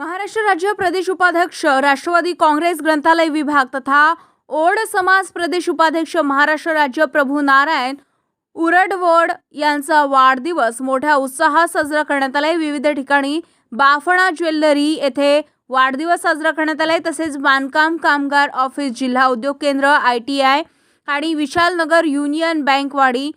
महाराष्ट्र राज्य प्रदेश उपाध्यक्ष राष्ट्रवादी काँग्रेस ग्रंथालय विभाग तथा ओड समाज प्रदेश उपाध्यक्ष महाराष्ट्र राज्य प्रभू नारायण उरडवड यांचा वाढदिवस मोठ्या उत्साहात साजरा करण्यात आलाय. विविध ठिकाणी बाफणा ज्वेलरी येथे वाढदिवस साजरा करण्यात आलाय. तसेच बांधकाम कामगार ऑफिस जिल्हा उद्योग केंद्र आय टी आय आणि विशालनगर युनियन बँकवाडी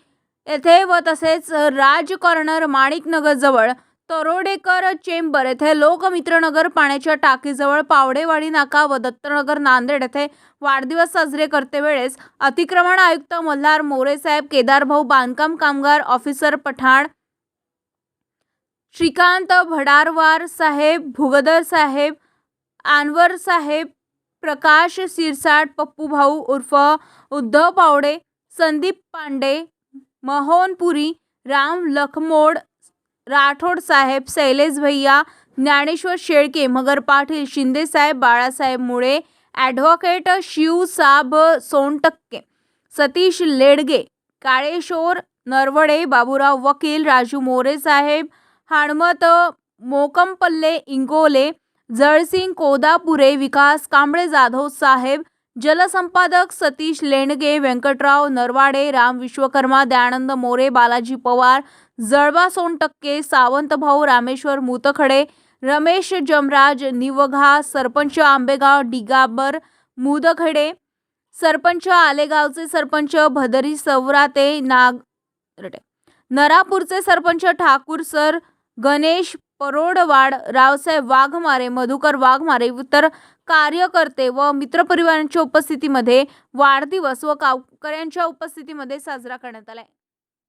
येथे व तसेच राज कॉर्नर माणिकनगरजवळ तरोडेकर चेंबर येथे लोकमित्रनगर पाण्याच्या टाकीजवळ पावडेवाडी नाका व दत्तनगर नांदेड येथे वाढदिवस साजरे करते वेळेस अतिक्रमण आयुक्त मल्हार मोरे साहेब केदारभाऊ बांधकाम कामगार ऑफिसर पठाण श्रीकांत भडारवार साहेब भुगदर साहेब आनवर साहेब प्रकाश सिरसाट पप्पू भाऊ उर्फ उद्धव पावडे संदीप पांडे महोनपुरी राम लखमोड राठोड साहेब शैलेश भैया ज्ञानेश्वर शेळके मगर पाटील शिंदेसाहेब बाळासाहेब मुळे ॲडव्होकेट शिवसाब सोनटक्के सतीश लेडगे काळेशोर नरवडे बाबुराव वकील राजू मोरे साहेब हाणमत मोकमपल्ले इंगोले जळसिंग कोदापुरे विकास कांबळे जाधव साहेब जलसंपादक सतीश लेंडगे व्यंकटराव नरवाडे राम विश्वकर्मा दयानंद मोरे बालाजी पवार जळबा सोनटक्के सावंतभाऊ रामेश्वर मुतखडे रमेश जमराज निवघा सरपंच आंबेगाव डिगाबर मुदखडे सरपंच आलेगावचे सरपंच भदरी सवराते नाग नरापूरचे सरपंच ठाकूर सर गणेश परोडवाड रावसाहेब वाघमारे मधुकर वाघमारे इतर कार्यकर्ते व मित्रपरिवारांच्या उपस्थितीमध्ये वाढदिवस व गावकऱ्यांच्या उपस्थितीमध्ये साजरा करण्यात आलाय.